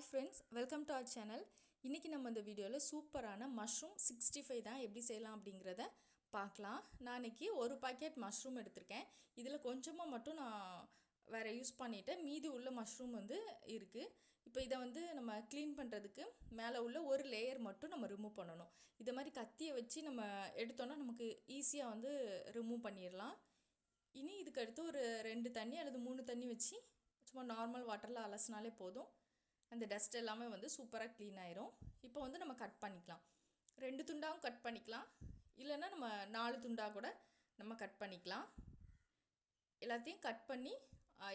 Hi friends welcome to our channel இன்றைக்கி நம்ம இந்த வீடியோவில் சூப்பரான மஷ்ரூம் சிக்ஸ்டி ஃபைவ் தான் எப்படி செய்யலாம் அப்படிங்கிறத பார்க்கலாம். நான் இன்றைக்கி ஒரு பாக்கெட் மஷ்ரூம் எடுத்திருக்கேன். இதில் கொஞ்சமாக மட்டும் நான் வேறு யூஸ் பண்ணிவிட்டேன் மீதி உள்ள மஷ்ரூம் வந்து இருக்குது இப்போ இதை வந்து நம்ம க்ளீன் பண்ணுறதுக்கு மேலே உள்ள ஒரு லேயர் மட்டும் நம்ம ரிமூவ் பண்ணணும். இதை மாதிரி கத்தியை வச்சு நம்ம எடுத்தோன்னா நமக்கு ஈஸியாக வந்து ரிமூவ் பண்ணிடலாம். இனி இதுக்கு அடுத்து ஒரு ரெண்டு தண்ணி அல்லது மூணு தண்ணி வச்சு சும்மா நார்மல் வாட்டரில் அலசினாலே போதும். அந்த டஸ்ட் எல்லாமே வந்து சூப்பராக க்ளீன் ஆயிரும். இப்போ வந்து நம்ம கட் பண்ணிக்கலாம். ரெண்டு துண்டாகவும் கட் பண்ணிக்கலாம். இல்லைன்னா நம்ம நாலு துண்டாக கூட நம்ம கட் பண்ணிக்கலாம். எல்லாத்தையும் கட் பண்ணி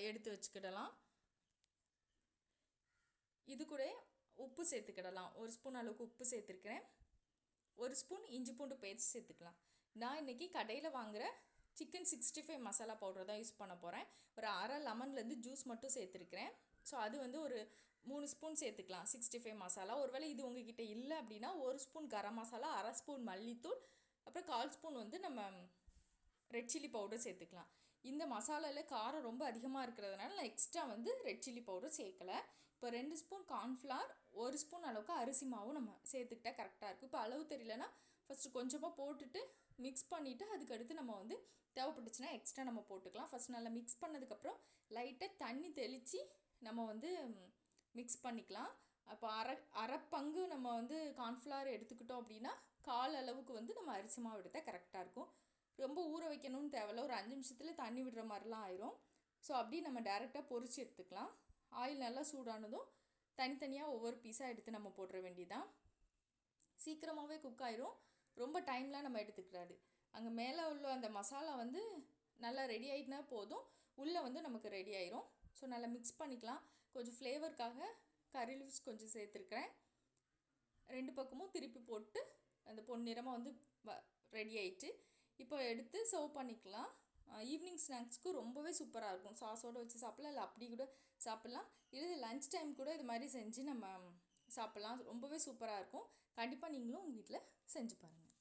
எடுத்து வச்சுக்கிடலாம். இது கூட உப்பு சேர்த்துக்கிடலாம். ஒரு ஸ்பூன் அளவுக்கு உப்பு சேர்த்துருக்கிறேன். ஒரு ஸ்பூன் இஞ்சி பூண்டு பேஸ்ட் சேர்த்துக்கலாம். நான் இன்றைக்கி கடையில் வாங்குகிற chicken sixty five masala powder தான் யூஸ் பண்ண போகிறேன் ஒரு அரை லெமன்லேருந்து ஜூஸ் மட்டும் சேர்த்துருக்கிறேன். ஸோ அது வந்து ஒரு மூணு ஸ்பூன் சேர்த்துக்கலாம். சிக்ஸ்டி ஃபைவ் மசாலா ஒருவேளை இது உங்ககிட்ட இல்லை அப்படின்னா ஒரு ஸ்பூன் கரம் மசாலா அரை ஸ்பூன் மல்லித்தூள் அப்புறம் கால் ஸ்பூன் வந்து நம்ம ரெட் சில்லி பவுடர் சேர்த்துக்கலாம். இந்த மசாலாவில் காரம் ரொம்ப அதிகமாக இருக்கிறதுனால நான் எக்ஸ்ட்ரா வந்து ரெட் சில்லி பவுடர் சேர்க்கலை. இப்போ ரெண்டு ஸ்பூன் கார்ன்ஃப்ளவர் ஒரு ஸ்பூன் அளவுக்கு அரிசி மாவும் நம்ம சேர்த்துக்கிட்டா கரெக்டாக இருக்கும். இப்போ அளவு தெரியலனா ஃபஸ்ட்டு கொஞ்சமாக போட்டுட்டு மிக்ஸ் பண்ணிவிட்டு அதுக்கடுத்து நம்ம வந்து தேவைப்பட்டுச்சுன்னா எக்ஸ்ட்ரா நம்ம போட்டுக்கலாம். ஃபஸ்ட் நல்லா மிக்ஸ் பண்ணதுக்கப்புறம் லைட்டாக தண்ணி தெளித்து நம்ம வந்து மிக்ஸ் பண்ணிக்கலாம். அப்போ அரை அரை பங்கு நம்ம வந்து கார்ன்ஃப்ளவர் எடுத்துக்கிட்டோம் அப்படின்னா கால் அளவுக்கு வந்து நம்ம அரிசி மாவு எடுத்தால் கரெக்டாக இருக்கும். ரொம்ப ஊற வைக்கணும்னு தேவையில்ல ஒரு அஞ்சு நிமிஷத்தில் தண்ணி விடுற மாதிரிலாம் ஆயிரும். ஸோ அப்படி நம்ம டேரெக்டாக பொறிச்சு எடுத்துக்கலாம். ஆயில் நல்லா சூடானதும் தனித்தனியாக ஒவ்வொரு பீஸாக எடுத்து நம்ம போட்டுற வேண்டியதான் சீக்கிரமாகவே குக் ஆயிரும். ரொம்ப டைம்லாம் நம்ம எடுத்துக்கிறாது அங்கே மேலே உள்ள அந்த மசாலா வந்து நல்லா ரெடி ஆகிட்டுனா போதும். உள்ளே வந்து நமக்கு ரெடி ஆயிரும். ஸோ நல்லா மிக்ஸ் பண்ணிக்கலாம். கொஞ்சம் ஃப்ளேவருக்காக கறி லீவ்ஸ் கொஞ்சம் சேர்த்துருக்குறேன். ரெண்டு பக்கமும் திருப்பி போட்டு அந்த பொன்னிறமாக வந்து ரெடி ஆயிட்டு இப்போ எடுத்து சர்வ் பண்ணிக்கலாம். ஈவினிங் ஸ்நாக்ஸ்க்கு ரொம்பவே சூப்பராக இருக்கும். சாஸோடு வச்சு சாப்பிடலாம் இல்லை அப்படி கூட சாப்பிட்லாம். இல்லை லஞ்ச் டைம் கூட இது மாதிரி செஞ்சு நம்ம சாப்பிட்லாம். ரொம்பவே சூப்பராக இருக்கும். கண்டிப்பாக நீங்களும் உங்கள் வீட்டில் செஞ்சு பாருங்கள்